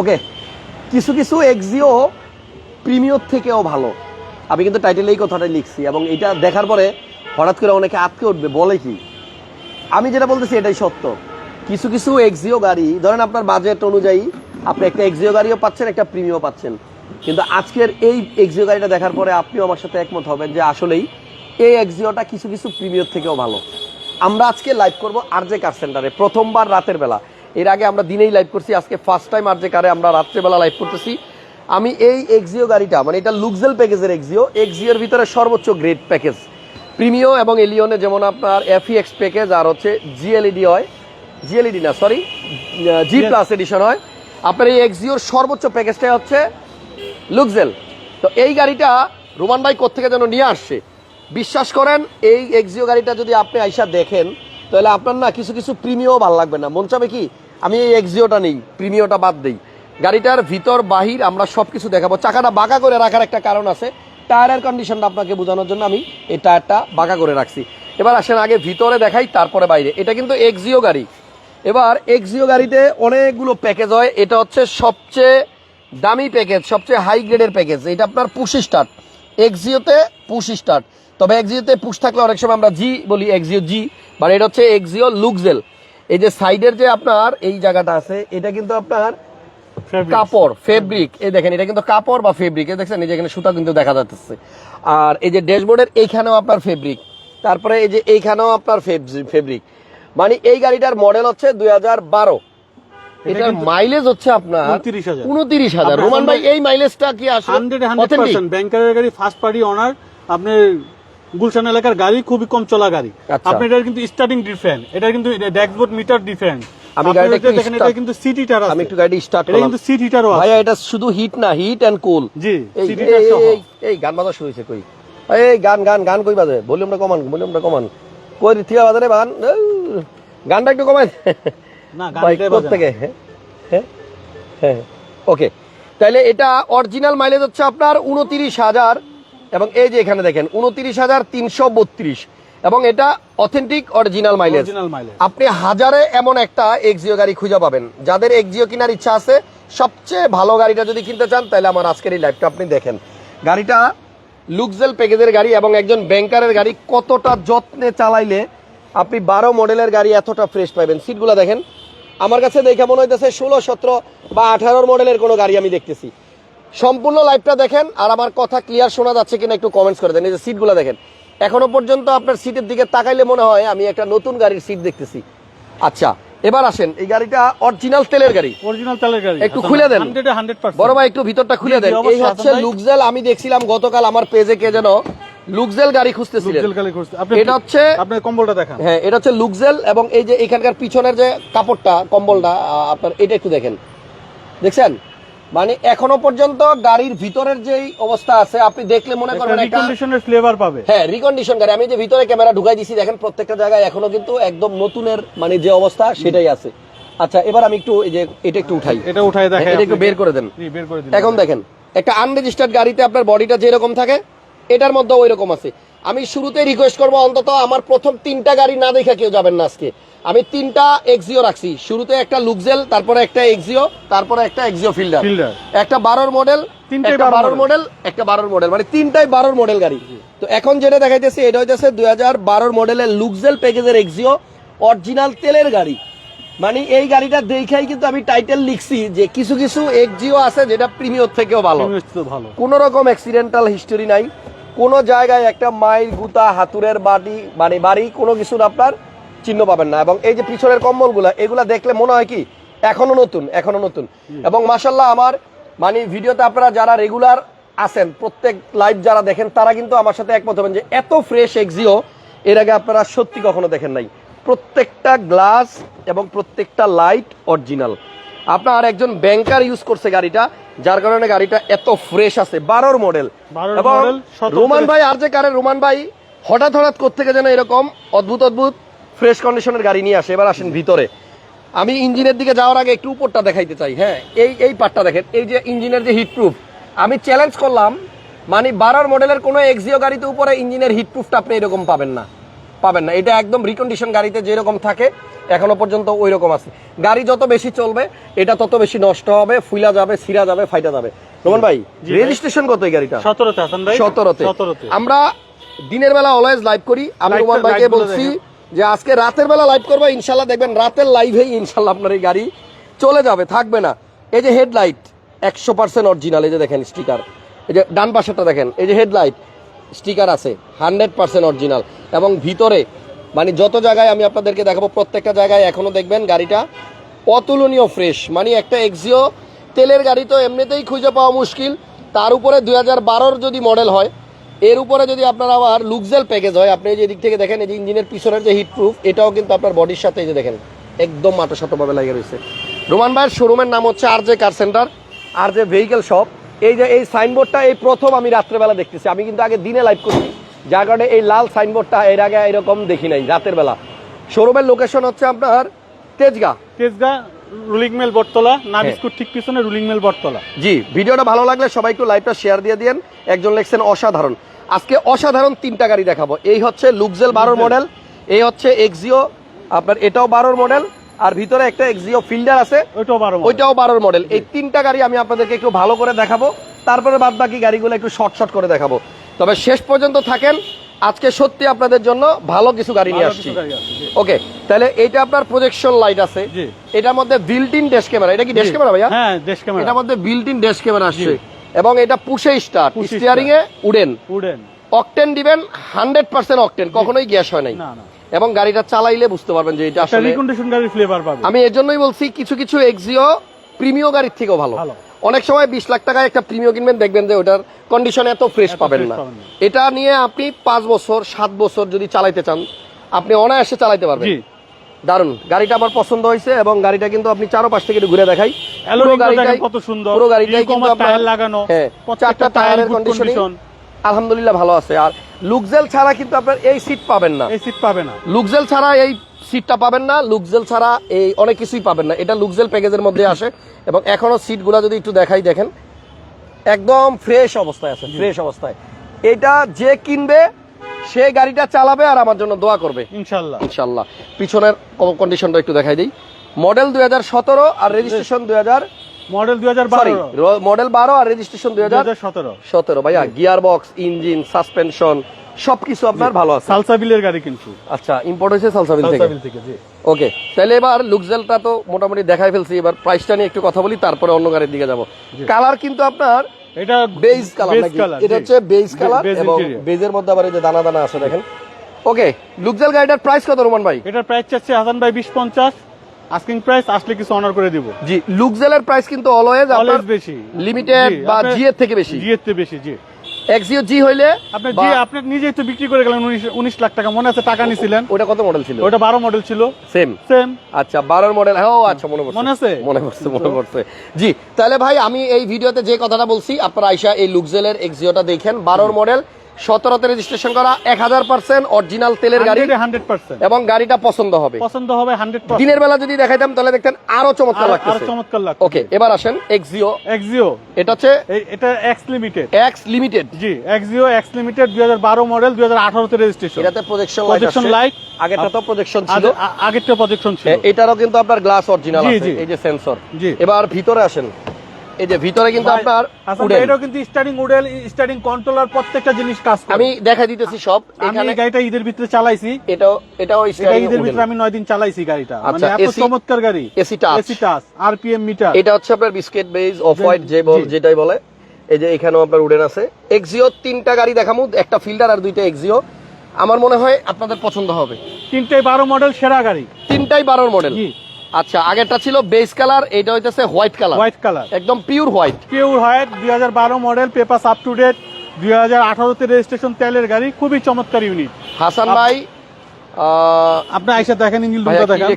ওকে কিছু কিছু Axio premier থেকেও ভালো। আমি কিন্তু টাইটেলে এই কথাটাই লিখছি এবং এটা দেখার পরে হঠাৎ করে অনেকে আটকে উঠবে, বলে কি? আমি যেটা বলতেছি এটাই সত্য। কিছু কিছু এক্সিও গাড়ি, ধরেন আপনার বাজেট অনুযায়ী আপনি একটা এক্সিও গাড়িও পাচ্ছেন, একটা প্রিমিও পাচ্ছেন। কিন্তু আজকের এই এক্সিও গাড়িটা দেখার পরে আপনিও আমার সাথে একমত হবেন যে আসলেই এই এক্সিওটা কিছু কিছু প্রিমিয়র থেকেও ভালো। আমরা আজকে লাইভ করব আরজে কার সেন্টারে প্রথমবার রাতের বেলা। এর আগে আমরা দিনেই লাইভ করছি আজকে ফার্স্ট টাইম আর যে কারে আমরা রাত্রেবেলা লাইভ করতেছি। আমি এই এক্সিও গাড়িটা মানে এটা লুকজেল প্যাকেজের এক্সিও এক্সিওর ভিতরে সর্বোচ্চ গ্রেড প্যাকেজ প্রিমিও এবং এলিয়নে যেমন আপনার এফইএক্স প্যাকেজ আর হচ্ছে জিএলইডি হয়। জিএলইডি না সরি জি প্লাস এডিশন হয়। আপনার এই এক্সিওর সর্বোচ্চ প্যাকেজটাই হচ্ছে লুকজেল তো এই গাড়িটা রোমান ভাই কোথেকে যেন নিয়ে আসছে? বিশ্বাস করেন এই এক্সিও গাড়িটা যদি আপনি আইসা দেখেন তাহলে আপনার না কিছু কিছু প্রিমিও ভালো লাগবে না। মন চাবে কি? আমি এই এক্সিওটা নেই প্রিমিওটা বাদ দেই। গাড়িটার ভিতর, বাহির আমরা সব কিছু দেখাবো। চাকাটা বাঁকা করে রাখার একটা কারণ আছে। টায়ারের কন্ডিশনটা আপনাকে বোঝানোর জন্য আমি এই টায়ারটা বাঁকা করে রাখছি। এবার আসেন আগে ভিতরে দেখাই, তারপরে বাইরে। এটা কিন্তু এক্সিও গাড়ি। এবার এক্সিও গাড়িতে অনেকগুলো প্যাকেজ হয়। এটা হচ্ছে সবচেয়ে দামি প্যাকেজ সবচেয়ে হাই গ্রেডের প্যাকেজ এটা আপনার পুশ স্টার্ট এক্সিওতে পুশ স্টার্ট তবে এক্সিওতে পুশ থাকলে অনেক সময় আমরা জি বলি এক্সিও জি মানে এটা হচ্ছে এক্সিও লুকজেল এই যে সাইডের যে আপনার এই জায়গাটা আছে এটা কিন্তু আপনার কাপড় ফেব্রিক এই দেখেন এটা কিন্তু কাপড় বা ফেব্রিক এই দেখছেন এই যে এখানে সুতা কিন্তু দেখা যাচ্ছে। আর এই যে ড্যাশবোর্ডের এইখানেও আপনার ফেব্রিক তারপরে এই যে এইখানেও আপনার ফেব্রিক মানে এই গাড়িটার মডেল হচ্ছে দুই হাজার বারো। এটার মাইলেজ হচ্ছে আপনার 29,000 উনত্রিশ হাজার। রোমান ভাই এই মাইলেজটা কি আসলে ব্যাংকারের গাড়ি ফার্স্ট পার্টি অনার আপনার গুলশান এলাকার গাড়ি খুবই কম চলা গাড়ি। আচ্ছা। আপনি এটার কিন্তু স্টার্টিং ডিফারেন্ট এটা কিন্তু ড্যাশবোর্ড মিটার ডিফারেন্ট আমি গাড়িটা একটু দেখেন এটা কিন্তু সিট হিটার আছে। আমি একটু গাড়ি স্টার্ট এটা করলাম। কিন্তু সিট হিটারও আছে। ভাইয়া এটা শুধু হিট না হিট এন্ড কুল জি এই সিট হিটার সহ। এই- এই গান বাজা শুরু হয়েছে কই? এই গান গান গান কই বাজে? ভলিউমটা কমান ভলিউমটা কমান। কই থিয়া বাজে রে বান গানটা একটু কমাই। না ভাই বাজে থেকে হ্যাঁ হ্যাঁ ওকে তাহলে এটা অরিজিনাল মাইলেজ হচ্ছে আপনার উনতিরিশ হাজার এবং এই যে এখানে দেখেন উনতিরিশ হাজার তিনশো বত্রিশ। এবং এটা অথেন্টিক অরিজিনাল মাইলেজ আপনি হাজারে এমন একটা এক্সিও গাড়ি খুঁজে পাবেন। যাদের এক্সিও কেনার ইচ্ছা আছে সবচেয়ে ভালো গাড়িটা যদি কিনতে চান তাহলে আমার আজকের এই লাইভটা আপনি দেখেন। গাড়িটা লুকজেল প্যাকেজের গাড়ি এবং একজন ব্যাংকারের গাড়ি কতটা যত্নে চালাইলে আপনি বারো মডেলের গাড়ি এতটা ফ্রেশ পাবেন। সিটগুলো দেখেন। আমার কাছে দেখে মনে হইতেছে ষোলো সতেরো বা আঠারোর মডেলের কোনো গাড়ি আমি দেখতেছি। সম্পূর্ণ লাইভটা দেখেন আর আমার কথা ক্লিয়ার শোনা যাচ্ছে কিনা একটু কমেন্টস করে দেন। এই যে সিটগুলো দেখেন। এখনও পর্যন্ত আপনার সিটের দিকে তাকাইলে মনে হয় আমি একটা নতুন গাড়ির সিট দেখতেছি। আচ্ছা এবার আসেন এই গাড়িটা অরিজিনাল তেলের গাড়ি। অরিজিনাল তেলের গাড়ি। একটু খুলে দেন। বড় ভাই একটু ভিতরটা খুলে দেন। এই হচ্ছে লুকজেল আমি দেখছিলাম গতকাল আমার পেজে কে যেন লুকজেল গাড়ি খুঁজতেছিলেন। এটা হচ্ছে- আপনার কম্বলটা দেখেন। হ্যাঁ এটা হচ্ছে লুকজেল এবং এই যে এখানকার পিছনের যে কাপড়টা কম্বলটা আপনার এটা একটু দেখেন। দেখছেন? মানে এখনও পর্যন্ত গাড়ির ভিতরের যেই অবস্থা আছে আপনি দেখলে মনে করবেন একটা রিকন্ডিশনের ফ্লেভার পাবে। হ্যাঁ রিকন্ডিশন গাড়ি। আমি যে ভিতরে ক্যামেরা ঢুকাই দিছি দেখেন প্রত্যেকটা জায়গায় এখনও কিন্তু একদম নতুনের মানে যে অবস্থা সেটাই আছে। আচ্ছা এবার আমি একটু এই যে এটা একটু উঠাই। এটা উঠাই দেখে এটা একটু বের করে দেন। বের করে দিন। এখন দেখেন একটা আনরেজিস্টার্ড গাড়িতে আপনার বডিটা যেরকম থাকে এটার মধ্যে ওই রকম আছে। আমি শুরুতে রিকোয়েস্ট করব অন্তত আমার প্রথম তিনটা গাড়ি না দেখে কেউ যাবেন না আজকে। আমি তিনটা এক্সিও রাখছি। শুরুতে একটা লুকজেল তারপরে একটা এক্সিও তারপরে একটা এক্সিও ফিল্ডার একটা বারোর মডেল একটা বারোর মডেল একটা বারোর মডেল মানে তিনটাই বারোর মডেল গাড়ি। তো এখন যেটা দেখাইতেছে এটা হইতেছে দুই হাজার বারোর মডেলের লুকজেল প্যাকেজের এক্সিও অরিজিনাল তেলের গাড়ি। মানে এই গাড়িটা দেখাই কিন্তু আমি টাইটেল লিখছি যে কিছু কিছু এক্সিও আছে যেটা প্রিমিয়র থেকেও ভালো। কোন রকম অ্যাক্সিডেন্টাল হিস্টোরি নাই। কোন জায়গায় একটা মাইল গুতা হাতুরের বাড়ি মানে বাড়ি কোনো কিছুর আপনার চিহ্ন পাবেন না। এবং এই যে পিছনের কম্বলগুলা এগুলা দেখলে মনে হয় কি এখনও নতুন এখনও নতুন। এবং মাসাল্লাহ আমার মানে ভিডিওতে আপনারা যারা রেগুলার আছেন প্রত্যেক লাইভ যারা দেখেন তারা কিন্তু আমার সাথে একমত হবেন যে এত ফ্রেশ এক্সিও এর আগে আপনারা সত্যি কখনো দেখেন নাই। প্রত্যেকটা গ্লাস এবং প্রত্যেকটা লাইট অরিজিনাল আপনার একজন ব্যাংকার ইউজ করছে গাড়িটা যার কারণে গাড়িটা এত ফ্রেশ আছে বারোর মডেল এবং রোমান ভাই আর যে কারে রোমান ভাই হঠাৎ হঠাৎ কোথেকে যেন এরকম অদ্ভুত অদ্ভুত ফ্রেশ কন্ডিশনের গাড়ি নিয়ে আসে। এবার আসেন ভিতরে। আমি ইঞ্জিনের দিকে যাওয়ার আগে একটু উপরটা দেখাইতে চাই। হ্যাঁ এই এই পার্টটা দেখেন। এই যে ইঞ্জিনের যে হিট প্রুফ আমি চ্যালেঞ্জ করলাম মানে বারোর মডেলের কোনো এক্সিও গাড়িতে উপরে ইঞ্জিনের হিট প্রুফটা আপনি এরকম পাবেন না। পাবেন না। এটা একদম রিকন্ডিশন গাড়িতে যেরকম থাকে এখনও পর্যন্ত ওই রকম আছে। গাড়ি যত বেশি চলবে এটা তত বেশি নষ্ট হবে ফুলা যাবে সিরা যাবে ফাইটা যাবে। রোমান ভাই রেজিস্ট্রেশন কত এই গাড়িটা? সতেরোতে হাসান ভাই। সতেরোতে। আমরা দিনের বেলা অলওয়েজ লাইভ করি। আমি রোমান ভাইকে বলছি যে আজকে রাতের বেলা লাইভ করব ইনশাল্লাহ দেখবেন রাতের লাইভেই ইনশাল্লাহ আপনার এই গাড়ি চলে যাবে থাকবে না। এই যে হেডলাইট একশো পার্সেন্ট অরিজিনাল এই যে দেখেন স্টিকার এই যে ডান পাশেরটা দেখেন এই যে হেডলাইট স্টিকার আছে, হান্ড্রেড পার্সেন্ট অরিজিনাল। এবং ভিতরে মানে যত জায়গায় আমি আপনাদেরকে দেখাবো, প্রত্যেকটা জায়গায় এখনও দেখবেন গাড়িটা অতুলনীয় ফ্রেশ মানে একটা এক্সিও তেলের গাড়ি তো এমনিতেই খুঁজে পাওয়া মুশকিল। তার উপরে দুই হাজার যদি মডেল হয়, এর উপরে যদি আপনার আবার লুকজেল প্যাকেজ হয়, আপনি যে দিক থেকে দেখেন, এই যে ইঞ্জিনের পিছনের যে হিট প্রুফ এটাও কিন্তু আপনার বডির সাথে এই যে দেখেন, একদম মাটো সাটোভাবে লাগে রয়েছে। রোমান ভাইয়ের শোরুমের নাম হচ্ছে R J car center R J vehicle shop এই যে এই সাইনবোর্ডটা এই প্রথম আমি রাত্রেবেলা দেখতেছি। আমি কিন্তু আগে দিনে লাইভ করছি। যার কারণে এই লাল সাইনবোর্ডটা এর আগে এরকম দেখি নাই রাতের বেলা শোরুমের লোকেশন হচ্ছে আপনার তেজগা। তেজগা রুলিং মেল বটতলা না হ্যাঁ। বিস্কুট ঠিক পিছনে রুলিং মেল বটতলা। জি ভিডিওটা ভালো লাগলে সবাই একটু লাইভটা শেয়ার দিয়ে দিন একজন লেখছেন অসাধারণ। আজকে অসাধারণ তিনটা গাড়ি দেখাবো। এই হচ্ছে লুকজেল বারোর মডেল এই হচ্ছে এক্সিও আপনার এটাও বারোর মডেল আর ভিতরে একটা এক্সিও ফিল্ডার আছে। ওইটাও বারোর মডেল এই তিনটা গাড়ি আমি আপনাদেরকে একটু ভালো করে দেখাবো। তারপরে বাদ বাকি গাড়িগুলো একটু শর্ট শর্ট করে দেখাবো। তবে শেষ পর্যন্ত থাকেন। আজকে সত্যি আপনাদের জন্য ভালো কিছু গাড়ি নিয়ে আসছি। ওকে তাহলে এটা আপনার প্রজেকশন লাইট আছে। এটার মধ্যে বিল্ট ইন ড্যাশ ক্যামেরা এটা কি জি। ক্যামেরা ভাইয়া? হ্যাঁ দেশ ক্যামেরা এটার মধ্যে বিল্ট ইন ড্যাশ ক্যামেরা আসছে। এবং এটা পুষে স্টার্ট স্টিয়ারিং এ উডেন উডেন অকটেন দিবেন হান্ড্রেড পার্সেন্ট অকটেন কখনোই গ্যাস হয় নাই। না না। এবং গাড়িটা চালাইলে বুঝতে পারবেন যে এটা আসলে রিকন্ডিশন গাড়ির ফ্লেভার পাবে। আমি এর জন্যই বলছি কিছু কিছু এক্সিও প্রিমিয় গাড়ির থেকেও ভালো। অনেক সময় বিশ লাখ টাকায় একটা প্রিমিয় কিনবেন দেখবেন যে ওটার কন্ডিশন এত ফ্রেশ পাবেন না। এটা নিয়ে আপনি পাঁচ বছর সাত বছর যদি চালাইতে চান আপনি অনায়াসে চালাইতে পারবেন। জি। দারুণ গাড়িটা আমার পছন্দ হয়েছে এবং গাড়িটা কিন্তু আপনি চারো পাশ থেকে ঘুরে দেখাই। পুরো গাড়িটাই- কত সুন্দর। পুরো গাড়িটাই কিন্তু আপনার- টায়ার লাগানো হ্যাঁ, চারটা টায়ারের। কন্ডিশন আলহামদুলিল্লাহ ভালো আছে। আর লুকজেল ছাড়া কিন্তু আপনার এই সিট পাবেন না। এই সিট পাবে না। লুকজেল ছাড়া এই সিটটা পাবেন না লুকজেল ছাড়া এই অনেক কিছুই পাবেন না। এটা লুকজেল প্যাকেজের মধ্যে আসে এবং এখনও সিটগুলো যদি একটু দেখাই দেখেন একদম ফ্রেশ অবস্থায় আছে ফ্রেশ অবস্থায়। এটা যে কিনবে সে গাড়িটা চালাবে আর আমার জন্য দোয়া করবে। ইনশাল্লাহ। ইনশাল্লাহ। পিছনের কন্ডিশনটা একটু দেখাই দিই। মডেল দুই সতেরো আর রেজিস্ট্রেশন দুই হাজার মডেল আর রেজিস্ট্রেশন দুই দুই হাজার হাজার সতেরো। সতেরো ভাইয়া। গিয়ার বক্স ইঞ্জিন সাসপেনশন সবকিছু আপনার ভালো আছে। সালসা বিলের গাড়ি কিন্তু আচ্ছা ইম্পোর্ট হয়েছে সালসাবিল থেকে সালসা থেকে? জি। ওকে তাহলে এবার লুকজেলটা তো মোটামুটি দেখাই ফেলছি। এবার প্রাইসটা নিয়ে একটু কথা বলি তারপরে অন্য গাড়ির দিকে যাব। কালার কিন্তু আপনার এটা বেজ কালার নাকি? এটা হচ্ছে বেজ কালার এবং বেজের মধ্যে আবার এই যে দানা দানা আছে দেখেন। ওকে লুকজেল গাড়িটার প্রাইস কত রোমান ভাই? এটার প্রাইস চাচ্ছে হাসান ভাই বিশ পঞ্চাশ। আস্কিং প্রাইস আসলে কিছু অনার করে দিব। জি লুকজেলের প্রাইস কিন্তু অলওয়েজ অলওয়েজ বেশি। লিমিটেড বা জি এর থেকে বেশি। জি এর থেকে বেশি জি। এক্সিও জি হইলে আপনি জি আপনি নিজেই তো বিক্রি করে গেলেন উনিশ উনিশ লাখ টাকা। মনে আছে টাকা নিছিলেন? ওটা কত মডেল ছিল? ওটা বারো মডেল ছিল। সেম সেম আচ্ছা বারোর মডেল হ্যাঁ আচ্ছা মনে পড়ছে। মনে আছে? মনে পড়ছে মনে পড়ছে। জি তাহলে ভাই আমি এই ভিডিওতে যে কথাটা বলছি আপনারা আইসা এই লুকজেলের এক্সিওটা দেখেন। বারোর মডেল সতেরোতে রেজিস্ট্রেশন করা এক হাজার পার্সেন্ট অরিজিনাল তেলের গাড়ি হান্ড্রেড পার্সেন্ট এবং গাড়িটা পছন্দ হবে। পছন্দ হবে হান্ড্রেড দিনের বেলা যদি দেখাইতাম তাহলে দেখতেন আরও চমৎকার আরও চমৎকার লাগবে ওকে এবার আসেন এক্সিও এক্সিও এটা হচ্ছে এটা X limited X limited G Axio X limited দুই হাজার বারো মডেল দুই হাজার আঠারোতে রেজিস্ট্রেশন এটাতে প্রজেকশন লাইট আছে light। আগেরটা তো প্রজেকশন ছিল আগেরটা প্রজেকশন ছিল। এটারও কিন্তু আপনার গ্লাস অরিজিনাল আছে এই যে সেন্সর জি। এবার ভিতরে আসেন। এই যে ভিতরে কিন্তু আপনার এটাও কিন্তু স্টার্টিং উডেল স্টার্টিং কন্ট্রোলার প্রত্যেকটা জিনিস কাজ করে। আমি দেখাই দিতেছি সব। এখানে গাড়িটা ঈদের ভিতরে চালাইছি। এটাও এটাও এটা ঈদের ভিতরে আমি নয় দিন চালাইছি গাড়িটা। মানে আচ্ছা, এত চমৎকার গাড়ি। AC touch AC touch RPM meter এটা হচ্ছে আপনার বিস্কিট বেজ অফ হোয়াইট যে বল যেটাই বলে। এই যে এখানেও আপনার উডেন আছে। এক্সিও তিনটা গাড়ি দেখামু একটা ফিল্ডার আর দুইটা এক্সিও আমার মনে হয় আপনাদের পছন্দ হবে। তিনটাই বারো মডেল সেরা গাড়ি। তিনটাই বারোর মডেল আচ্ছা আগেরটা ছিল বেস কালার এটা হইতেছে হোয়াইট কালার হোয়াইট কালার একদম পিওর হোয়াইট পিওর হোয়াইট দুই হাজার বারো model paper up to date দুই হাজার আঠারোতে রেজিস্ট্রেশন তেলের গাড়ি খুবই চমৎকার ইউনিট হাসান ভাই আপনি আইসা দেখেন ইঞ্জিন রুমটা দেখেন।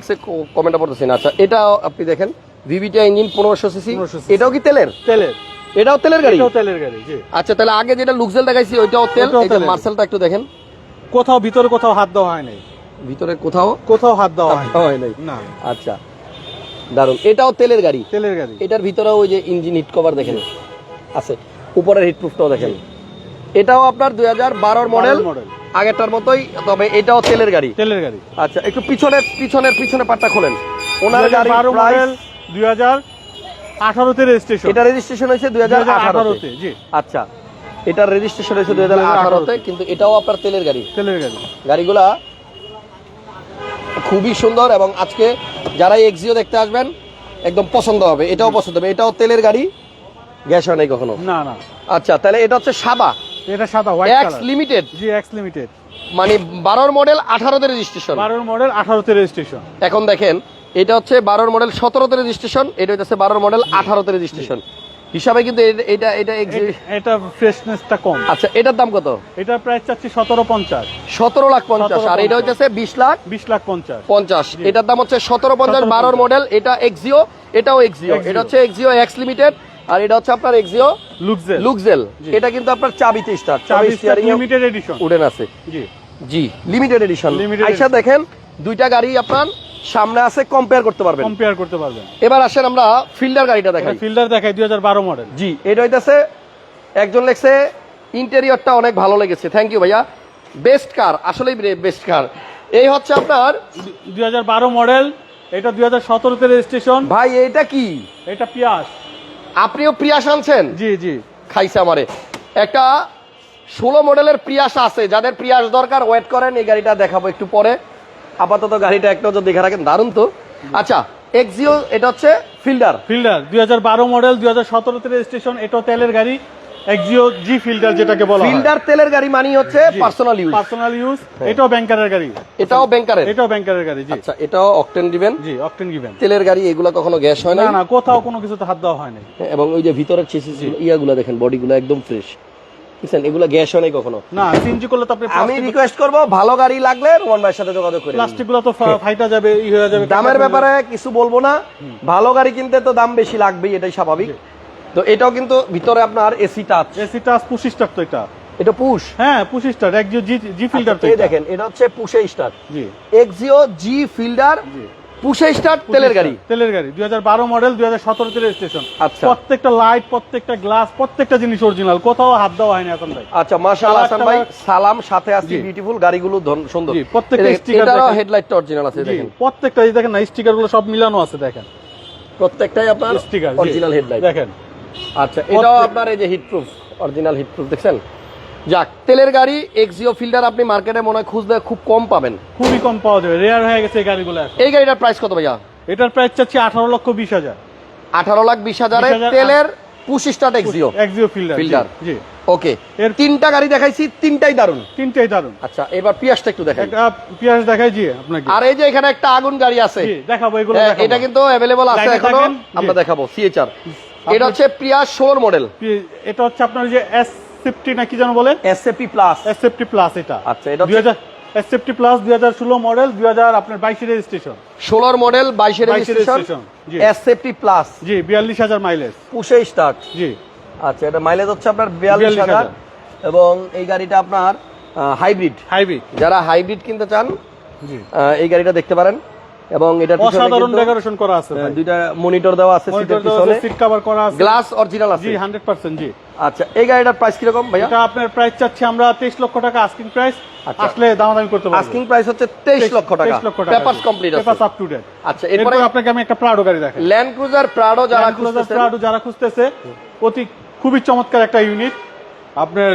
কমেন্টটা পড়তেছি না। আচ্ছা এটাও আপনি দেখেন ভিভিটা ইঞ্জিন পনেরোশো সিসি এটাও কি তেলের? তেলের। এটাও তেলের গাড়ি? এটাও তেলের গাড়ি জি। আচ্ছা তাহলে আগে যেটা লুকজেল দেখাইছি ওইটাও তেল। মার্সেলটা একটু দেখেন। কোথাও ভিতরে কোথাও হাত দেওয়া হয় নাই। ভিতরে কোথাও? কোথাও হাত দেওয়া হয় নাই। না। আচ্ছা। দারুণ এটাও তেলের গাড়ি। তেলের গাড়ি। এটার ভিতরেও ওই যে ইঞ্জিন হিট কভার দেখেন। আছে। উপরের হিট প্রুফটাও দেখেন। এটাও আপনার দুই হাজার বারোর মডেল আগেরটার মতোই তবে এটাও তেলের গাড়ি। তেলের গাড়ি। আচ্ছা একটু পিছনের পিছনের পিছনের পাটটা খোলেন। ওনার বারো মডেল দুই হাজার আঠারোতে রেজিস্ট্রেশন এটা রেজিস্ট্রেশন হয়েছে দুই হাজার আঠারোতে। জি। আচ্ছা। এটার রেজিস্ট্রেশন হয়েছে দুই হাজার আঠারোতে। কিন্তু এটাও আপনার তেলের গাড়ি। তেলের গাড়ি। গাড়িগুলা খুবই সুন্দর এবং আজকে যারা এক্সিও দেখতে আসবেন একদম পছন্দ হবে। এটাও পছন্দ হবে। এটাও তেলের গাড়ি? গ্যাস হয় নাই কখনো? না না। আচ্ছা তাহলে এটা হচ্ছে সাদা। এটা সাদা white X limited G X limited মানে বারোর মডেল আঠারোতে রেজিস্ট্রেশন বারোর মডেল আঠারোতে রেজিস্ট্রেশন এখন দেখেন এটা হচ্ছে বারোর মডেল সতেরোতে রেজিস্ট্রেশন এটা হচ্ছে বারোর মডেল আঠারোতে রেজিস্ট্রেশন হিসাবে কিন্তু এটা এটা এটা ফ্রেশনেসটা কম। আচ্ছা এটার দাম কত? এটার প্রাইস চাচ্ছি সতেরো পঞ্চাশ। সতেরো লাখ পঞ্চাশ। আর এটা হচ্ছে বিশ লাখ বিশ লাখ পঞ্চাশ। পঞ্চাশ। এটার দাম হচ্ছে সতেরো পঞ্চাশ বারোর মডেল এটা এক্সিও এটাও এক্সিও এটা হচ্ছে এক্সিও এক্স লিমিটেড আর এটা হচ্ছে আপনার এক্সিও লুকজেল লুকজেল এটা কিন্তু আপনার চাবিতে স্টার্ট চাবি স্টিয়ারিং লিমিটেড এডিশন উডেন আছে জি। জি লিমিটেড এডিশন আইসা দেখেন দুইটা গাড়ি আপনার সামনে আছে কম্পেয়ার করতে পারবেন। কম্পেয়ার করতে পারবেন। এবার আসেন আমরা ফিল্ডার গাড়িটা দেখাই। ফিল্ডার হাজার বারো মডেল জি এটা হইতাছে একজন লেখছে ইন্টেরিয়রটা অনেক ভালো লেগেছে থ্যাংক ইউ ভাইয়া। বেস্ট কার আসলেই বেস্ট কার এই হচ্ছে আপনার দুই হাজার বারো মডেল এটা দুই হাজার সতেরোতে রেজিস্ট্রেশন ভাই এটা কি? এটা পিয়াস আপনিও প্রিয়াস আনছেন? জি জি। খাইছে আমারে। একটা ষোলো মডেলের প্রিয়াস আছে যাদের প্রিয়াস দরকার ওয়েট করেন এই গাড়িটা দেখাবো একটু পরে। আপাতত গাড়িটা একটা নজর দেখে রাখেন দারুণ তো। আচ্ছা এক্সিও এটা হচ্ছে ফিল্ডার। ফিল্ডার দুই মডেল দুই হাজার সতেরোতে রেজিস্ট্রেশন এটাও তেলের গাড়ি এক্সিও জি ফিল্ডার যেটাকে বলা ফিল্ডার তেলের গাড়ি মানি হচ্ছে পার্সোনাল ইউজ পার্সোনাল ইউজ এটাও ব্যাংকারের গাড়ি। এটাও ব্যাংকারের এটাও ব্যাংকারের গাড়ি জি। আচ্ছা এটাও অকটেন দিবেন জি অকটেন গিভেন তেলের গাড়ি এগুলো কখনো গ্যাস হয় না না না কোথাও কোনো কিছুতে হাত দেওয়া হয়নি এবং ওই যে ভিতরের ইয়া ইয়াগুলো দেখেন বডি বডিগুলো একদম ফ্রেশ বুঝছেন? এগুলো গ্যাস হয় কখনো? না সিনজি করলে তো আপনি আমি রিকোয়েস্ট করব ভালো গাড়ি লাগলে রোমান ভাইয়ের সাথে যোগাযোগ করে নিন। প্লাস্টিকগুলো তো ফাইটা যাবে ই হয়ে যাবে দামের ব্যাপারে কিছু বলব না। ভালো গাড়ি কিনতে তো দাম বেশি লাগবেই এটাই স্বাভাবিক। তো এটাও কিন্তু ভিতরে আপনার এসি টাচ এসি টাচ পুশি স্টার তো এটা। এটা পুশ হ্যাঁ পুশি স্টার একজিও জি জি ফিল্ডার তো এই দেখেন এটা হচ্ছে পুশে স্টার জি। এক্সিও জি। ফিল্ডার জি পুশে স্টার তেলের গাড়ি। তেলের গাড়ি। দুই হাজার বারো মডেল দুই হাজার সতেরোতে রেজিস্ট্রেশন আচ্ছা। প্রত্যেকটা লাইট প্রত্যেকটা গ্লাস প্রত্যেকটা জিনিস অরিজিনাল কোথাও হাত দেওয়া হয়নি এখন ভাই। আচ্ছা মাশাআল্লাহ হাসান ভাই সালাম সাথে আছে। বিউটিফুল গাড়িগুলো সুন্দর। প্রত্যেকটা এটারও হেডলাইটটা অরিজিনাল আছে দেখেন। প্রত্যেকটা দেখেন না স্টিকারগুলো সব মিলানো আছে দেখেন। প্রত্যেকটাই আপনার স্টিকার অরিজিনাল হেডলাইট দেখেন। আচ্ছা এটাও আপনার এই যে হিটপ্রুফ অরিজিনাল হিটপ্রুফ দেখছেন? যাক তেলের গাড়ি এক্সিও ফিল্ডার আপনি মার্কেটে মনে হয় খুঁজলে খুব কম পাবেন। খুবই কম পাওয়া যাবে রেয়ার হয়ে গেছে এই গাড়িগুলো এই গাড়িটার প্রাইস কত ভাইয়া? এটার প্রাইস চাচ্ছি আঠারো লক্ষ বিশ হাজার। আঠারো লাখ বিশ হাজারে 20,000 তেলের push start Axio Axio Fielder Fielder। জি ওকে এর- তিনটা গাড়ি দেখাইছি তিনটাই দারুণ তিনটাই দারুণ আচ্ছা এবার পিয়াসটা একটু দেখাই। একটা পিয়াস দেখাই জি আপনাকে। আর এই যে এখানে একটা আগুন গাড়ি আছে। জি দেখাবো এগুলো হ্যাঁ। এটা কিন্তু অ্যাভেলেবল আছে এখনও। আমরা দেখাবো সিএচআর এটা হচ্ছে প্রিয়াস ষোলোর মডেল এটা হচ্ছে আপনার যে এস ফিফটি না কি যেন বলে? SAP plus S fifty plus এটা। আচ্ছা, এটা দুই হাজার এস ফিফটি প্লাস দুই হাজার ষোলো মডেল দুই হাজার আপনার বাইশে রেজিস্ট্রেশন ষোলোর মডেল বাইশের 22 রেজিস্ট্রেশন। এসএপি প্লাস জি বিয়াল্লিশ হাজার মাইলেজ পুষে স্টার্ট জি। আচ্ছা এটা মাইলেজ হচ্ছে আপনার বিয়াল্লিশ 42,000 হাজার। এবং এই গাড়িটা আপনার হাইব্রিড হাইব্রিড যারা হাইব্রিড কিনতে চান জি। এই গাড়িটা দেখতে পারেন। এবং এটা অসাধারণ ডেকোরেশন করা আছে দুইটা মনিটর দেওয়া আছে সিটের পিছনে। সিট কভার করা আছে। গ্লাস অরিজিনাল আছে। জি হান্ড্রেড পার্সেন্ট জি। আচ্ছা এই গাড়িটার প্রাইস কীরকম ভাইয়া? এটা আপনার প্রাইস চাচ্ছি আমরা তেইশ লক্ষ টাকা আস্কিং প্রাইস আচ্ছা। আসলে দামাদামি করতে পারব। আস্কিং প্রাইস হচ্ছে তেইশ লক্ষ টাকা। 23 লক্ষ টাকা পেপারস কমপ্লিট আছে। পেপারস আপ টু ডেট আচ্ছা এরপরে আপনাকে আমি একটা প্রাডো গাড়ি দেখাই। ল্যান্ড ক্রুজার প্রাডো যারা খুঁজতেছেন। প্রাডো যারা খুঁজতেছে অতি খুবই চমৎকার একটা ইউনিট আপনার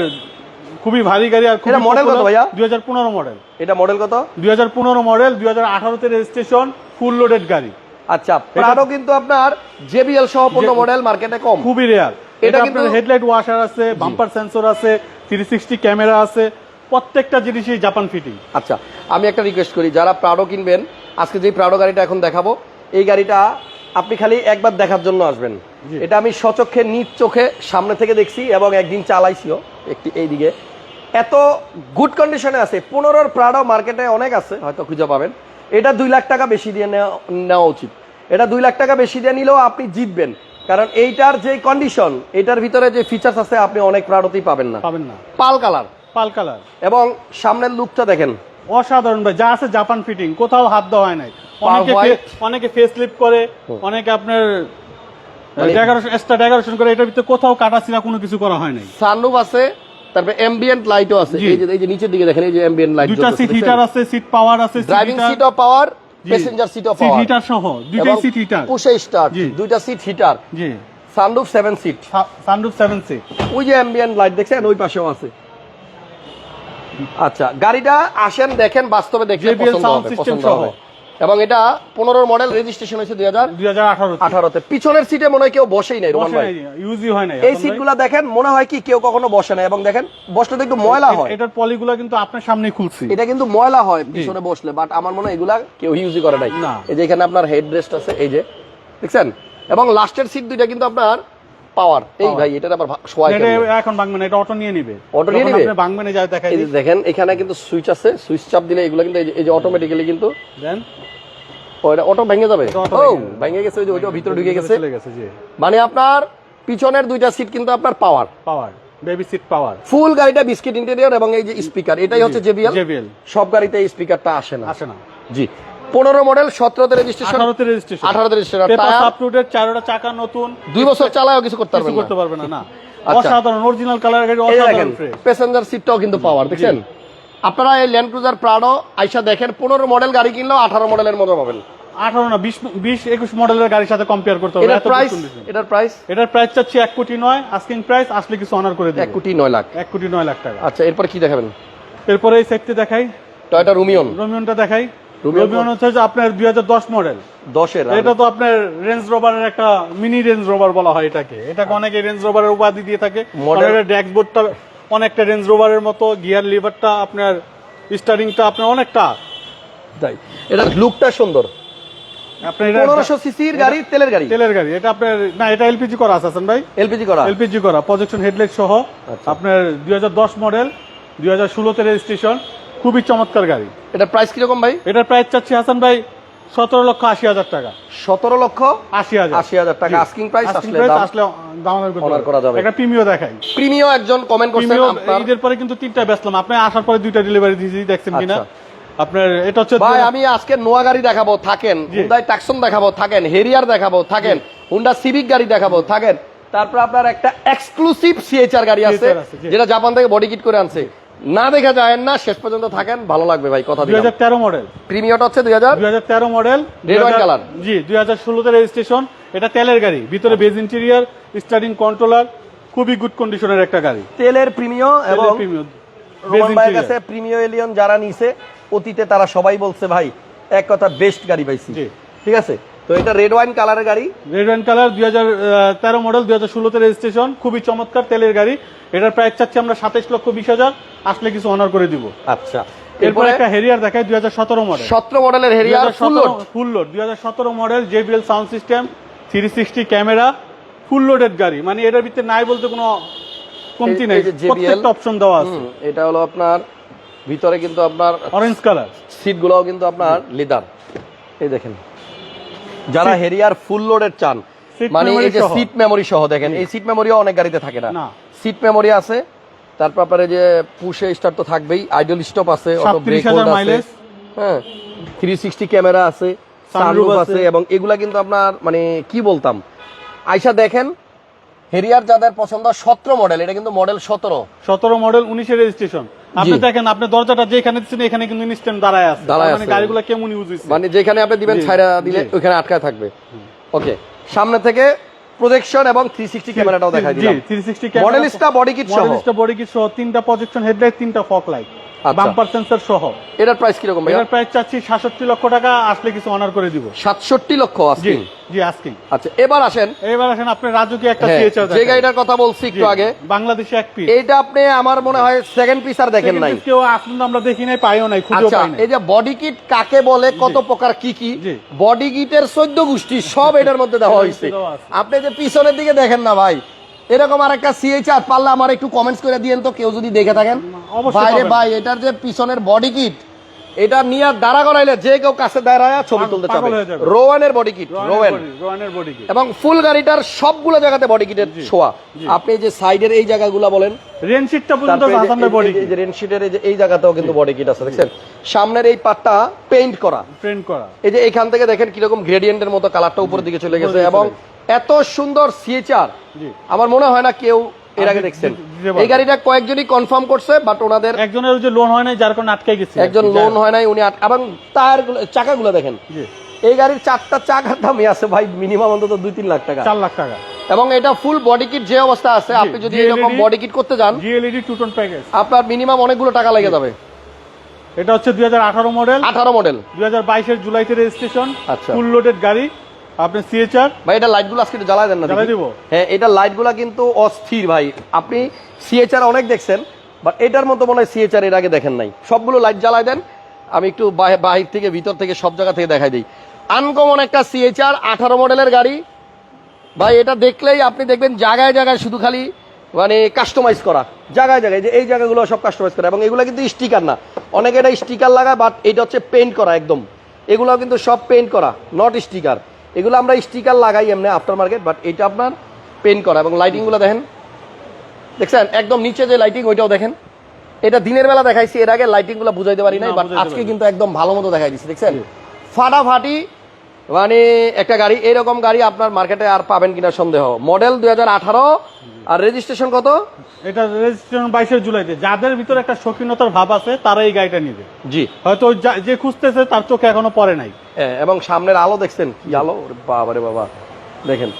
খুবই ভারী গাড়ি আর এটা মডেল কত ভাইয়া? দুই হাজার পনেরো মডেল এটা মডেল কত? দুই হাজার পনেরো মডেল দুই হাজার আঠারোতে রেজিস্ট্রেশন ফুল লোডেড গাড়ি। আচ্ছা প্রাডো কিন্তু আপনার জেবিএল সহ পণ্য মডেল মার্কেটে কম। খুবই রেয়ার এটা কিন্তু- হেডলাইট ওয়াশার আছে বাম্পার সেন্সর আছে থ্রি সিক্সটি ক্যামেরা আছে প্রত্যেকটা জিনিসই জাপান ফিটিং আচ্ছা আমি একটা রিকোয়েস্ট করি যারা প্রাডো কিনবেন আজকে যে প্রাডো গাড়িটা এখন দেখাবো এই গাড়িটা আপনি খালি একবার দেখার জন্য আসবেন। এটা আমি সচক্ষে নিজ চোখে সামনে থেকে দেখছি এবং একদিন চালাইছিও একটি এইদিকে। এত গুড কন্ডিশনে আছে। পনেরোর প্রাডো মার্কেটে অনেক আছে হয়তো খুঁজে পাবেন। এটা দুই লাখ টাকা বেশি দিয়ে নেওয়া উচিত। এটা দুই লাখ টাকা বেশি দিয়ে নিলেও আপনি জিতবেন। কারণ এইটার যে কন্ডিশন এটার ভিতরে যে ফিচার্স আছে আপনি অনেক প্রাডোতেই পাবেন না। পাবেন না। পাল কালার পাল কালার এবং সামনের লুকটা দেখেন। অসাধারণ ভাই যা আছে জাপান ফিটিং কোথাও হাত দেওয়া হয় নাই। অনেকে অনেকে ফেস লিপ করে অনেকে আপনার ডেকোরেশন এক্সট্রা ডেকোরেশন করে এটার ভিতরে কোথাও কাটা ছিঁড়া কোনো কিছু করা হয় নাই। সানরুফ আছে তারপরে অ্যাম্বিয়েন্ট লাইটও আছে। এই যে এই যে নিচের দিকে দেখেন এই যে অ্যাম্বিয়েন্ট লাইট দুইটা সিট হিটার আছে সিট পাওয়ার আছে driving seat off power passenger seat off seat power heater সহ দুইটাই সিট হিটার পুশে স্টার্ট। দুইটা সিট হিটার জি। Sunroof seven seat sunroof seven seat ওই যে অ্যাম্বিয়েন্ট লাইট দেখছেন ওই পাশেও আছে। আচ্ছা গাড়িটা আসেন দেখেন বাস্তবে দেখলে পছন্দ হবে পছন্দ সহ। হবে। এবং এটা পনেরো মডেল রেজিস্ট্রেশন হয়েছে দুই হাজার দুই হাজার আঠারো আঠারোতে। পিছনের সিটে মনে হয় কেউ বসেই নাই রোমান ভাই। ইউজই হয় নাই। এই সিটগুলা দেখেন মনে হয় কি কেউ কখনো বসে না এবং দেখেন বসলে তো একটু ময়লা হয়। এটার পলিগুলো কিন্তু আপনার সামনে খুলছি। এটা কিন্তু ময়লা হয় পিছনে বসলে বাট আমার মনে হয় এগুলা কেউ ইউজই করে নাই। এই যে এখানে আপনার হেড রেস্ট আছে এই যে দেখছেন? এবং লাস্টের সিট দুইটা কিন্তু আপনার পাওয়ার এই ভাই এটা আবার এটা এখন ভাঙবে না এটা অটো নিয়ে নিবে। Auto নিয়ে নিবে? আপনি ভাঙবে না দেখাই দেখেন এখানে কিন্তু সুইচ আছে সুইচ চাপ দিলে এগুলো কিন্তু এই যে- এই যে অটোমেটিক্যালি কিন্তু দেন ও অটো ভেঙে যাবে? ও ভেঙে গেছে ওই যে ওইটা ভিতরে ঢুকে গেছে। চলে গেছে জি। মানে আপনার পিছনের দুইটা সিট কিন্তু আপনার পাওয়ার পাওয়ার বেবি সিট পাওয়ার ফুল গাড়িটা বিস্কিট ইন্টেরিয়র এবং এই যে স্পিকার এটাই হচ্ছে জেবিএল জেবিএল সব গাড়িতে স্পিকারটা আসে না। আসে না। জি। পনেরো মডেল সতেরোতে রেজিস্ট্রেশন আঠারোতে রেজিস্ট্রেশন আঠারোতে registration tyre up to date চারোটা চাকা নতুন। দুই বছর চালায়ও কিছু করতে কিছু পারবেন করতে পারবে না না। আচ্ছা। অসাধারণ অরিজিনাল কালার গাড়ি এই যে দেখেন অসাধারণ প্যাসেঞ্জার সিটটাও কিন্তু পাওয়ার দেখছেন? আপনারা এই ল্যান্ড ক্রুজার প্রাডো আইসা দেখেন পনেরো মডেল গাড়ি কিনলেও আঠারো মডেলের মতো পাবেন। আঠারো না বিশ বিশ একুশ মডেলের গাড়ির সাথে কম্পেয়ার করতে হবে। এটার প্রাইস এটার প্রাইস এটার প্রাইস চাচ্ছি এক কোটি নয় আস্কিং প্রাইস আসলে কিছু অনার করে দেবে। কোটি নয় লাখ। এক কোটি নয় লাখ টাকা। আচ্ছা এরপর কি দেখাবেন? এরপরে এই সেটটি দেখাই। টয়টা রুমিয়ন রোমিয়নটা দেখাই। রোমিয়ন হচ্ছে যে আপনার দুই হাজার দশ মডেল দশের এটা তো আপনার রেঞ্জ রোভারের একটা মিনি রেঞ্জ রোভার বলা হয় এটাকে। এটাকে অনেকে রেঞ্জ রোভারের উপাধি দিয়ে থাকে। Model- ড্যাশবোর্ডটা অনেকটা রেঞ্জ রোভারের মতো গিয়ার লিভারটা আপনার স্টারিংটা আপনার অনেকটা। তাই। এটার লুকটা সুন্দর। এটা পনেরোশো সিসির গাড়ি তেলের গাড়ি? তেলের গাড়ি। এটা আপনার না এটা এলপিজি করা আছে ভাই। এলপিজি করা। এলপিজি করা প্রজেকশন হেডলাইট সহ। আপনার দুই মডেল দুই হাজার ষোলোতে রেজিস্ট্রেশন খুবই চমৎকার গাড়ি। এটা প্রাইস কীরকম ভাই? এটার প্রাইস চাচ্ছি হাসান ভাই সতেরো লক্ষ আশি হাজার টাকা। সতেরো লক্ষ আশি হাজার। আশি হাজার টাকা। asking price আসলে আসলে করা যাবে। একটা প্রিমিও দেখাই। প্রিমিয় একজন কমেন্ট করছেন ঈদের পরে কিন্তু তিনটা বেচলাম আপনি আসার পরে দুইটা ডেলিভারি দিয়েছি দেখছেন কিনা? আচ্ছা। আপনার এটা হচ্ছে ভাই আমি আজকে নোয়া গাড়ি দেখাবো থাকেন। হুন্ডাই টাকসন দেখাবো থাকেন। হেরিয়ার দেখাবো থাকেন। হুন্ডা সিভিক গাড়ি দেখাবো থাকেন। তারপর আপনার একটা এক্সক্লুসিভ সিএচআর গাড়ি আছে। যেটা জাপান থেকে বডি কিট করে আনছে। না দেখা যায় না শেষ পর্যন্ত থাকেন। ভালো লাগবে ভাই কথা দুই দিলাম হাজার তেরো মডেল প্রিমিয়টা হচ্ছে দুই হাজার দুই হাজার তেরো মডেল Red wine color। জি দুই হাজার ষোলোতে রেজিস্ট্রেশন এটা তেলের গাড়ি ভিতরে বেজ ইন্টেরিয়ার স্টার্টিং কন্ট্রোলার খুবই গুড কন্ডিশনের একটা গাড়ি। তেলের প্রিমিয় এবং কাছে প্রিমিয় এলিয়ন যারা নিছে অতীতে তারা সবাই বলছে ভাই এক কথা বেস্ট গাড়ি পাইছি। ঠিক আছে? তো এটা রেড ওয়াইন কালারের গাড়ি। রেড ওয়াইন কালার দুই হাজার তেরো মডেল দুই হাজার ষোলোতে রেজিস্ট্রেশন খুবই চমৎকার তেলের গাড়ি। এটার প্রাইস চাচ্ছি আমরা সাতাইশ লক্ষ বিশ হাজার আসলে কিছু অনার করে দিব। আচ্ছা। এরপর একটা হেরিয়ার দেখায় দুই হাজার সতেরো মডেল সতেরো মডেলের হেরিয়ার ফুল লোড দুই হাজার সতেরো model JBL sound system three sixty camera full loaded গাড়ি। মানে এটার ভিতরে নাই বলতে কোনো কমতি নাই। প্রত্যেকটা অপশন দেওয়া আছে। এটা হলো আপনার ভিতরে কিন্তু আপনার অরেঞ্জ কালার সিট গুলোও কিন্তু আপনার লেদার এই দেখেন। যারা হেরিয়ার ফুল লোডের চান মানে এই যে সিট মেমোরি সহ দেখেন এই সিট মেমোরিও অনেক গাড়িতে থাকে না। সিট মেমোরি আছে তারপর যে পুশে স্টার্ট তো থাকবেই আইডল স্টপ আছে অটো ব্রেক হোল্ড আছে। হ্যাঁ থ্রি সিক্সটি ক্যামেরা আছে সানরুফ আছে। এবং এগুলা কিন্তু আপনার মানে কি বলতাম? আইসা দেখেন হেরিয়ার যাদের পছন্দ সতেরো মডেল এটা কিন্তু মডেল সতেরো। সতেরো মডেল উনিশের রেজিস্ট্রেশন আপনি দেখেন আপনি দরজাটা যেখানে দিচ্ছেন এখানে কিন্তু ইনস্ট্যান্ট দাঁড়ায় আছে। মানে আছে। গাড়িগুলো কেমন ইউজ হয়েছে মানে যেখানে আপনি দিবেন ছাইরা দিলে ওখানে আটকায় থাকবে। ওকে সামনে থেকে প্রজেকশন এবং থ্রি সিক্সটি ক্যামেরাটাও দেখাই জি দিলাম। Three sixty Modellista body kit সহ। মডেলিস্টা বডি কিট সহ তিনটা প্রজেকশন হেডলাইট তিনটা ফক লাইট। বাম্পার সেন্সর সহ। এটার প্রাইস কীরকম এটার প্রাইস চাচ্ছি সাতষট্টি লক্ষ টাকা আসলে কিছু অনার করে দিব। সাতষট্টি লক্ষ জি আজকে জি আজকিং আচ্ছা এবার আসেন। এবার আসেন আপনি রাজুকে একটা হ্যাঁ, সিএচআর যে গাড়িটার কথা বলছি একটু আগে। বাংলাদেশে এক পিস এইটা আপনি আমার মনে হয় সেকেন্ড পিস আর দেখেন নাই। কেউ আসলে আমরা দেখি নাই পাইও নাই খুঁজেও আচ্ছা পাই নাই। এই যে বডি কিট কাকে বলে কত প্রকার কি কি। বডি কিটের চোদ্দ গোষ্ঠী সব এটার মধ্যে দেওয়া হয়েছে। আপনি যে পিছনের দিকে দেখেন না ভাই এরকম আর একটা সিএইচআর পারলে আমার একটু কমেন্টস করে দিয়েন তো কেউ যদি দেখে থাকেন। বাইরে ভাই এটার যে পিছনের বডি কিট এটা নিয়ে দাঁড়া করাইলে যে কেউ কাছে দাঁড়ায় ছবি তুলতে চাবে। রোয়ানের বডি কিট রোয়ান। রোয়ানের বডি কিট এবং ফুল গাড়িটার সবগুলো জায়গাতে বডি কিটের ছোঁয়া। আপনি যে সাইডের এই জায়গাগুলো বলেন রেন শিটটা পর্যন্ত হাসানের বডি এই যে রেনশিটের এই যে এই জায়গাতেও কিন্তু বডি কিট আছে দেখছেন? সামনের এই পাটটা পেইন্ট করা। ট্রেন করা। এই যে এখান থেকে দেখেন কীরকম গ্রেডিয়েন্টের মতো কালারটা উপরের দিকে চলে গেছে এবং এত সুন্দর সিএচআর আমার মনে হয় না কেউ এর আগে দেখছেন। এই গাড়িটা কয়েকজনই কনফার্ম করছে বাট ওনাদের একজনের ওই যে লোন হয় নাই যার কারণে আটকে গেছে। একজন লোন হয় নাই উনি আট- এবং টায়ার চাকাগুলো দেখেন। এই গাড়ির চারটা চাকার দামই আছে ভাই মিনিমাম অন্তত দুই তিন লাখ টাকা। চার লাখ টাকা। এবং এটা ফুল বডি কিট যে অবস্থা আছে আপনি যদি এরকম বডি কিট করতে যান G LED two tone package আপনার মিনিমাম অনেকগুলো টাকা লেগে যাবে। এটা হচ্ছে দুই হাজার আঠারো মডেল আঠারো মডেল দুই হাজার বাইশের জুলাইতে রেজিস্ট্রেশন আচ্ছা। ফুল লোডেড গাড়ি। আপনি সিএচআর ভাই এটা লাইটগুলো আজকে একটু জ্বালায় দেন না জ্বালায়। দিব? হ্যাঁ এটা লাইটগুলো কিন্তু অস্থির ভাই। আপনি সিএচআর অনেক দেখছেন বাট এটার মতো মনে হয় সিএচআর এর আগে দেখেন নাই। সবগুলো লাইট জ্বালায় দেন। আমি একটু বাহি- বাহির থেকে ভিতর থেকে সব জায়গা থেকে দেখাই দিই। আনকমন একটা সিএচআর আঠারো মডেলের গাড়ি। ভাই এটা দেখলেই আপনি দেখবেন জায়গায় জায়গায় শুধু খালি মানে কাস্টমাইজ করা। জায়গায় জায়গায় যে এই জায়গাগুলো সব কাস্টমাইজ করা। এবং এগুলো কিন্তু স্টিকার না। অনেকে এটা স্টিকার লাগায় বাট এটা হচ্ছে পেইন্ট করা একদম। এগুলো কিন্তু সব পেইন্ট করা নট স্টিকার এগুলো আমরা স্টিকার লাগাই এমনি আফটার মার্কেট বাট এটা আপনার পেন করা এবং লাইটিংগুলো দেখেন। দেখছেন? একদম নিচে যে লাইটিং ওইটাও দেখেন। এটা দিনের বেলা দেখাইছি এর আগে লাইটিংগুলো বুঝাইতে পারি নাই না, বাট আজকে কিন্তু একদম ভালো মতো দেখাই দিচ্ছি দেখছেন? ফাটাফাটি মানে একটা গাড়ি এরকম গাড়ি আপনার মার্কেটে আর পাবেন কিনা সন্দেহ। মডেল দু হাজার আঠারো আর রেজিস্ট্রেশন কত? এটা রেজিস্ট্রেশন বাইশের জুলাইতে। যাদের ভিতরে একটা শৌখিনতার ভাব আছে তারা এই গাড়িটা নিবে। জি। হয়তো যা- খুঁজতেছে তার চোখে এখনও পড়ে নাই। হ্যাঁ, এবং সামনের আলো দেখছেন? কি আলো? ওরে বাবা রে বাবা। দেখেন।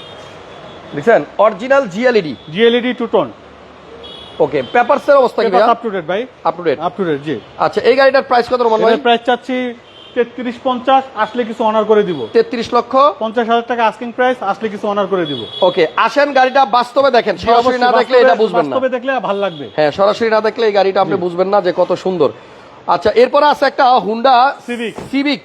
দেখছেন? Original G LED G LED two tone okay পেপারসের অবস্থা কি আপ টু ডেট ভাই। Up to date up to date জি। আচ্ছা এই গাড়িটার প্রাইস কত রমান ভাই? প্রাইস চাচ্ছি তেত্রিশ পঞ্চাশ আসলে কিছু অনার করে দিব। তেত্রিশ লক্ষ। পঞ্চাশ হাজার টাকা আস্কিং প্রাইস আসলে কিছু অনার করে দিব। ওকে আসেন গাড়িটা বাস্তবে দেখেন সরাসরি না দেখলে এটা বুঝবেন না। বাস্তবে দেখলে ভালো লাগবে। হ্যাঁ সরাসরি না দেখলে এই গাড়িটা আপনি বুঝবেন না যে কত সুন্দর। আচ্ছা এরপরে আছে একটা হুন্ডা। সিভিক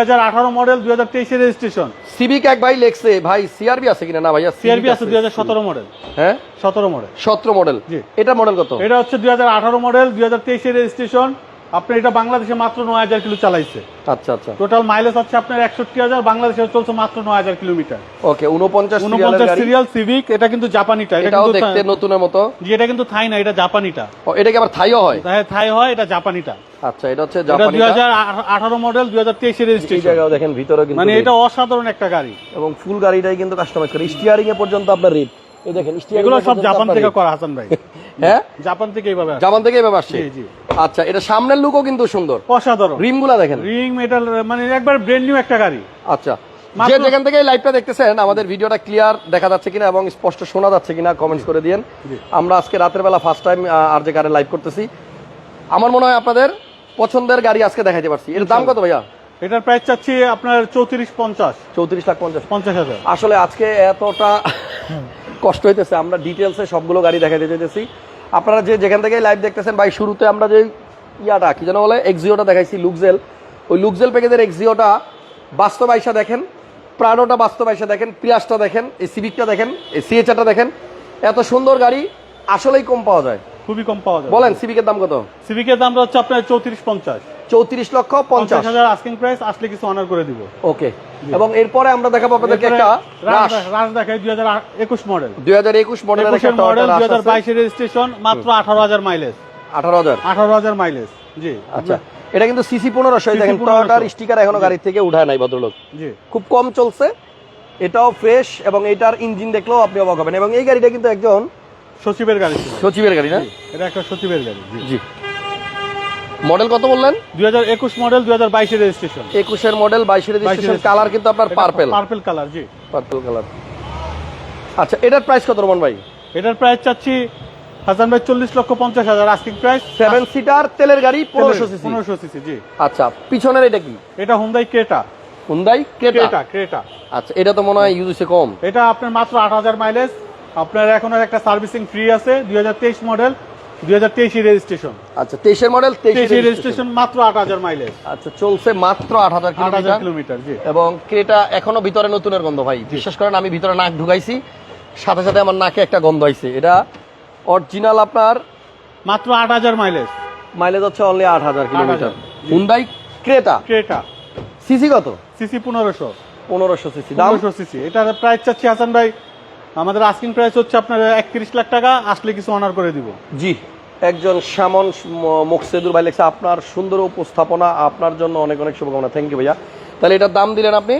হাজার আঠারো মডেল দুই হাজার তেইশের রেজিস্ট্রেশন সিভিক এক ভাই লেখছে ভাই সিআরবি আছে কিনা? না ভাইয়া সিআরবি আছে দুই হাজার সতেরো মডেল হ্যাঁ? সতেরো মডেল সতেরো মডেল জি। এটা মডেল কত? এটা হচ্ছে দুই হাজার আঠারো মডেল দুই হাজার তেইশের রেজিস্ট্রেশন আপনার এটা বাংলাদেশে মাত্র নয় হাজার কিলো চালাইছে। আচ্ছা আচ্ছা। টোটাল মাইলেজ হচ্ছে আপনার একষট্টি হাজার বাংলাদেশে চলছে মাত্র নয় হাজার কিলোমিটার। ওকে উনপঞ্চাশ উনপঞ্চাশ সিরিয়াল সিভিক এটা কিন্তু জাপানিটা এটা কিন্তু দেখতে নতুনের মতো। জি, এটা কিন্তু থাই না এটা জাপানিটা। ও, এটা কি আবার থাইও হয়? তাই থাই হয় এটা জাপানিটা। আচ্ছা এটা হচ্ছে জাপানি দুই হাজার আঠারো মডেল দুই হাজার তেইশের এই রেজিস্ট্রেশন জায়গাও দেখেন ভিতরে কিন্তু মানে এটা অসাধারণ একটা গাড়ি। এবং ফুল গাড়িটাই কিন্তু কাস্টমাইজ করে। স্টিয়ারিং এ পর্যন্ত আপনার রেড এই দেখেন স্টিয়ারিং এগুলো সব জাপান থেকে করা হাসান ভাই। হ্যাঁ? জাপান থেকে এইভাবে। জাপান থেকে এভাবে আসছে? জি, জি। আচ্ছা এটা সামনের লুকও কিন্তু সুন্দর। অসাধারণ। রিমগুলা দেখেন। রিং মেটাল মানে একবার ব্র্যান্ড নিউ একটা গাড়ি। আচ্ছা যে যেখান থেকে লাইভটা দেখতেছেন আমাদের ভিডিওটা ক্লিয়ার দেখা যাচ্ছে কিনা এবং স্পষ্ট শোনা যাচ্ছে কিনা কমেন্টস করে দিয়েন। আমরা আজকে রাতের বেলা ফার্স্ট টাইম আর যে কারে লাইভ করতেছি। আমার মনে হয় আপনাদের পছন্দের গাড়ি আজকে দেখাইতে পারছি। এর দাম কত ভাইয়া? এটার প্রাইস চাচ্ছি আপনার চৌত্রিশ পঞ্চাশ। চৌত্রিশ লাখ পঞ্চাশ। পঞ্চাশ হাজার। আসলে আজকে এতটা কষ্ট হইতেছে আমরা ডিটেলসে সবগুলো গাড়ি দেখাইতে যেতেছি আপনারা যে যেখান থেকে লাইভ দেখতেছেন ভাই শুরুতে আমরা যে ইয়াটা কি যেন বলে এক্সিওটা দেখাইছি লুকজেল ওই লুকজেল প্যাকেজের এক্সিওটা বাস্তব আইসা দেখেন প্রাণোটা বাস্তব আইসা দেখেন পিয়াসটা দেখেন এই সিভিকটা দেখেন এই সিএচআরটা দেখেন। এত সুন্দর গাড়ি আসলেই কম পাওয়া যায়। খুবই কম পাওয়া যায়। বলেন সিভিকের দাম কত? সিভিকের দাম হচ্ছে আপনার চৌত্রিশ পঞ্চাশ। চৌত্রিশ লক্ষ পঞ্চাশ। হাজার আস্কিং প্রাইস আসলে কিছু অনার করে দিব। ওকে। এবং এরপরে আমরা দেখাবো আপনাদেরকে একটা রাশ রাজ দেখায় দুই হাজার একুশ মডেল দুই হাজার একুশ একটা মডেল দুই হাজার বাইশের রেজিস্ট্রেশন মাত্র আঠারো হাজার মাইলেজ আঠারো হাজার। আঠারো হাজার মাইলেজ জি। আচ্ছা। এটা কিন্তু সিসি পনেরোশো দেখেন 1500 স্টিকার এখনও গাড়ি থেকে উঠায় নাই ভদ্রলোক। জি। খুব কম চলছে এটাও ফ্রেশ এবং এটার ইঞ্জিন দেখলেও আপনি অবাক হবেন। এবং এই গাড়িটা কিন্তু একজন সচিবের গাড়ি সচিবের গাড়ি না? এটা একটা সচিবের গাড়ি জি। জি। মডেল কত বললেন? দুই হাজার একুশ মডেল দুই হাজার বাইশের রেজিস্ট্রেশন একুশের মডেল বাইশের রেজিস্ট্রেশন কালার কিন্তু আপনার পার্পেল পার্পেল কালার জি। পার্পেল কালার আচ্ছা এটার প্রাইস কত রমান ভাই? এটার প্রাইস চাচ্ছি হাসান ভাই চল্লিশ লক্ষ পঞ্চাশ হাজার আস্কিং প্রাইস সেভেন সিটার তেলের গাড়ি পনেরোশো সিসি পনেরোশো সিসি জি। আচ্ছা পিছনের এটা কি? এটা Hyundai Creta Hyundai Creta Creta আচ্ছা এটা তো মনে হয় ইউজ কম। এটা আপনার মাত্র আট হাজার মাইলেজ আপনার এখন একটা সার্ভিসিং ফ্রি আছে দুই হাজার তেইশ মডেল দুই হাজার তেইশে রেজিস্ট্রেশন আচ্ছা তেইশের মডেল তেইশে তেইশের রেজিস্ট্রেশন মাত্র আট হাজার মাইলেজ আচ্ছা চলছে মাত্র আট হাজার আট হাজার কিলোমিটার কিলোমিটার জি। এবং ক্রেটা এখনও ভিতরে নতুনের গন্ধ ভাই। বিশ্বাস করেন আমি ভিতরে নাক ঢুকাইছি সাথে সাথে আমার নাকে একটা গন্ধ আইছে। এটা অরিজিনাল আপনার মাত্র আট হাজার মাইলেজ মাইলেজ হচ্ছে অনলি আট হাজার kilometre 8,000 Hyundai Creta Creta CC কত? সিসি পনেরোশো। পনেরোশো সিসি। দাম? পনেরোশো সিসি। এটার প্রাইস চাচ্ছি হাসান ভাই আমাদের আস্কিং প্রাইস হচ্ছে আপনার একত্রিশ লাখ টাকা আসলে কিছু অনার করে দিব। জি একজন শ্যামন মোকসেদুর ভাই লেখছে আপনার সুন্দর উপস্থাপনা আপনার জন্য অনেক অনেক শুভকামনা। থ্যাংক ইউ ভাইয়া। তাহলে এটার দাম দিলেন আপনি?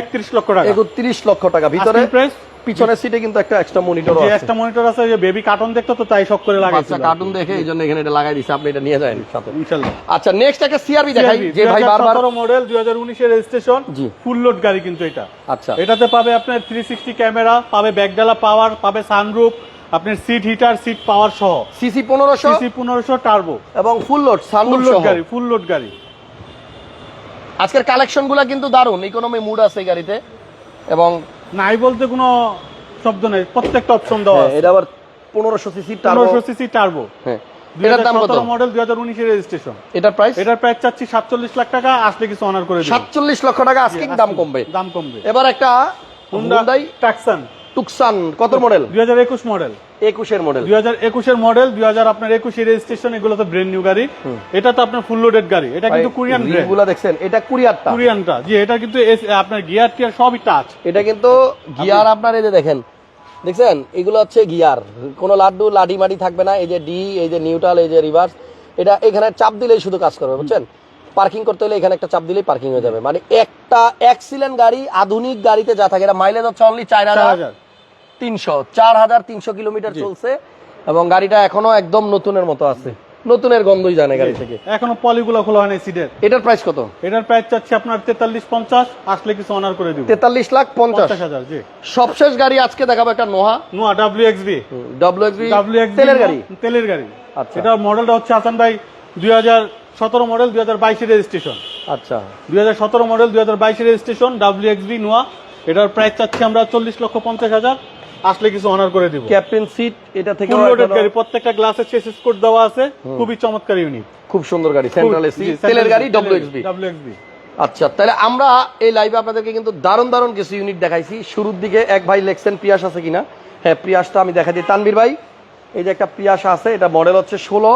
একত্রিশ লক্ষ টাকা। একত্রিশ লক্ষ টাকা। ভিতরে প্রাইস পিছনের সিটে কিন্তু একটা এক্সট্রা মনিটর আছে। একটা মনিটর আছে যে বেবি কার্টুন দেখতো তো তাই শখ করে লাগাইছে বাচ্চা কার্টুন দেখে এই জন্য এখানে এটা লাগাই দিছে আপনি এটা নিয়ে যাবেন সাথে। ইনশাআল্লাহ আচ্ছা নেক্সট একটা সিআরবি দেখাই যে ভাই বারবার মডেল 2019 এর রেজিস্ট্রেশন জি। ফুল লোড গাড়ি কিন্তু এটা। আচ্ছা। এটাতে পাবে আপনার 360 ক্যামেরা পাবে ব্যাকডালা পাওয়ার পাবে সানরুফ আপনার সিট হিটার সিট পাওয়ার সহ। সিসি পনেরোশো? সিসি 1500 টার্বো এবং full load full sunroof load সহ। গাড়ি ফুল লোড গাড়ি। আজকের কালেকশনগুলা কিন্তু দারুণ ইকোনমি মুড আছে গাড়িতে। এবং নাই বলতে কোনো শব্দ নাই প্রত্যেকটা অপশন দেওয়া হ্যাঁ, আছে। এটা আবার পনেরোশো সিসি 1500 সিসি টার্বো হ্যাঁ এটার দাম কত? 2017 মডেল 2019 এর রেজিস্ট্রেশন এটার প্রাইস এটার প্রাইস চাচ্ছি 47 লাখ টাকা আসলে কিছু অনার করে দেব। সাতচল্লিশ লক্ষ টাকা আজকে দাম কমবে। দাম কমবে। এবার একটা হুন্ডা হুন্ডাই টাকসান টুকসান কত মডেল 2021 মডেল একুশের মডেল 2021 এর মডেল 2000 আপনার 21 এর রেজিস্ট্রেশন এগুলো তো ব্র্যান্ড নিউ গাড়ি। এটা তো আপনার ফুল লোডেড গাড়ি। এটা কিন্তু কোরিয়ানগুলা দেখছেন? এটা কুরিয়ারটা কোরিয়ানটা জি এটা কিন্তু এস- আপনার গিয়ার টিয়ার সবই টাচ এটা কিন্তু গিয়ার আপনার এই যে দেখেন। দেখছেন? এগুলো হচ্ছে গিয়ার কোনো লাড্ডু লাডি মাডি থাকবে না। এই যে ডি এই যে নিউট্রাল এই যে রিভার্স এটা এখানে চাপ দিলেই শুধু কাজ করবে বুঝছেন? পার্কিং করতে হলে এখানে একটা চাপ দিলেই পার্কিং হয়ে যাবে। মানে একটা এক্সিলেন্ট গাড়ি আধুনিক গাড়িতে যা থাকে এটা মাইলেজ হচ্ছে অনলি চার হাজার। 4000 তিনশো চার হাজার তিনশো কিলোমিটার চলছে এবং গাড়িটা এখনও একদম নতুনের মতো আছে। নতুনের গন্ধই জানে গাড়ি থেকে। এখনও পলিগুলো খোলা হয়নি সিটের। এটার প্রাইস কত? এটার প্রাইস চাচ্ছি আপনার 43 50 আসলে কিছু অনার করে দিব। তেতাল্লিশ লাখ পঞ্চাশ। 50000 জি। সবশেষ গাড়ি আজকে দেখাবো একটা নোহা। নোয়া ডাব্লিউএক্সবি ডব্লিউ এক্সবি ডাব্লিউএক্সবি তেলের গাড়ি। তেলের গাড়ি। আচ্ছা। এটা মডেলটা হচ্ছে হাসান ভাই 2017 মডেল 2022 এর রেজিস্ট্রেশন আচ্ছা। 2017 মডেল 2022 এর রেজিস্ট্রেশন ডাব্লিউএক্সবি নোয়া এটার প্রাইস চাচ্ছি আমরা 40 লক্ষ 50 হাজার। আসলে কিছু অনার করে দিব। ক্যাপ্টেন সিট এটা থেকে ফুল লোডেড গাড়ি প্রত্যেকটা গ্লাসের চেসিস কোড দেওয়া আছে খুবই চমৎকার ইউনিট খুব সুন্দর গাড়ি সেন্ট্রাল এসি তেলের গাড়ি ডব্লিউ এক্সবি ডাব্লিউএক্সবি আচ্ছা তাহলে আমরা এই লাইভে আপনাদেরকে কিন্তু দারুণ দারুণ কিছু ইউনিট দেখাইছি। শুরুর দিকে এক ভাই লেখছেন পিয়াস আছে কিনা? হ্যাঁ পিয়াসটা আমি দেখা দিই। তানবীর ভাই এই যে একটা পিয়াস আছে এটা মডেল হচ্ছে ষোলো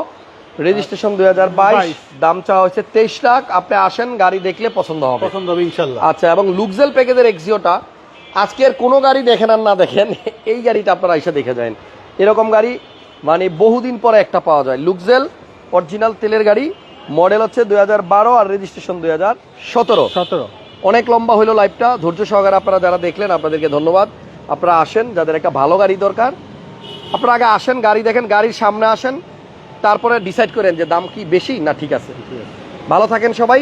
রেজিস্ট্রেশন দুই হাজার বাইশ দাম চাওয়া হচ্ছে তেইশ লাখ। আপনি আসেন গাড়ি দেখলে পছন্দ হবে। পছন্দ হবে ইনশাল্লাহ। আচ্ছা এবং লুকজেল প্যাকেজের এক্সিওটা আজকের কোনো গাড়ি দেখেন আর না দেখেন এই গাড়িটা আপনারা এসে দেখে যান। এরকম গাড়ি মানে বহুদিন পরে একটা পাওয়া যায়। লুকজেল অরিজিনাল তেলের গাড়ি মডেল হচ্ছে দুই হাজার বারো আর রেজিস্ট্রেশন দুই হাজার সতেরো। অনেক লম্বা হলো লাইভটা ধৈর্য সহকারে আপনারা যারা দেখলেন আপনাদেরকে ধন্যবাদ। আপনারা আসেন যাদের একটা ভালো গাড়ি দরকার। আপনারা আগে আসেন গাড়ি দেখেন গাড়ির সামনে আসেন। তারপরে ডিসাইড করেন যে দাম কি বেশি না ঠিক আছে। ভালো থাকেন সবাই।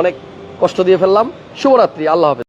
অনেক কষ্ট দিয়ে ফেললাম। শুভরাত্রি। আল্লাহ হাফেজ।